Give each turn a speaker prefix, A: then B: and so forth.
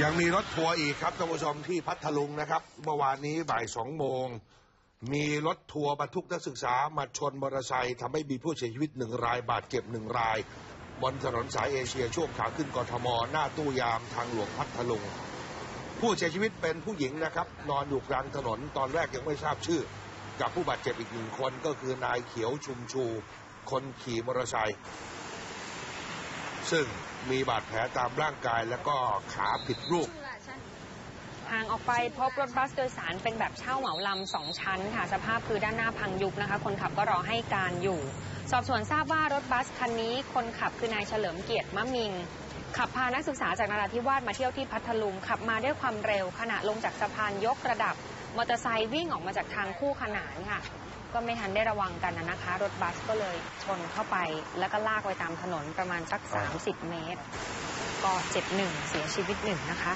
A: ยังมีรถทัวร์อีกครับท่านผู้ชมที่พัทลุงนะครับเมื่อวานนี้บ่ายสองโมง มีรถทัวร์บรรทุกนักศึกษามาชนมอเตอร์ไซค์ทำให้มีผู้เสียชีวิตหนึ่งราย บาดเจ็บหนึ่งราย บนถนนสายเอเชียช่วงขาขึ้นกทม หน้าตู้ยามทางหลวงพัทลุง ผู้เสียชีวิตเป็นผู้หญิงนะครับ นอนอยู่กลางถนนตอนแรกยังไม่ทราบชื่อ กับผู้บาดเจ็บอีกหนึ่งคนก็คือนายเขียวชุมชู คนขี่มอเตอร์ไซค์ ซึ่งมีบาดแผลตามร่างกายแล้วก็ขาผิดรูป
B: ห่างออกไปพบรถบัสโดยสารเป็นแบบเช่าเหมาลำสองชั้นค่ะสภาพคือด้านหน้าพังยุบนะคะ คนขับก็รอให้การอยู่ สอบสวนทราบว่ารถบัสคันนี้คนขับคือนายเฉลิมเกียรติมะมิง ขับพานักศึกษาจากนราธิวาสมาเที่ยวที่พัทลุงขับมาด้วยความเร็วขณะลงจากสะพานยกระดับ มอเตอร์ไซค์วิ่งออกมาจากทางคู่ขนานค่ะ ก็ไม่ทันได้ระวังกันนะคะ รถบัสก็เลยชนเข้าไป แล้วก็ลากไปตามถนนประมาณสัก 30 เมตร ก็เจ็บหนึ่งเสียชีวิตหนึ่งนะคะ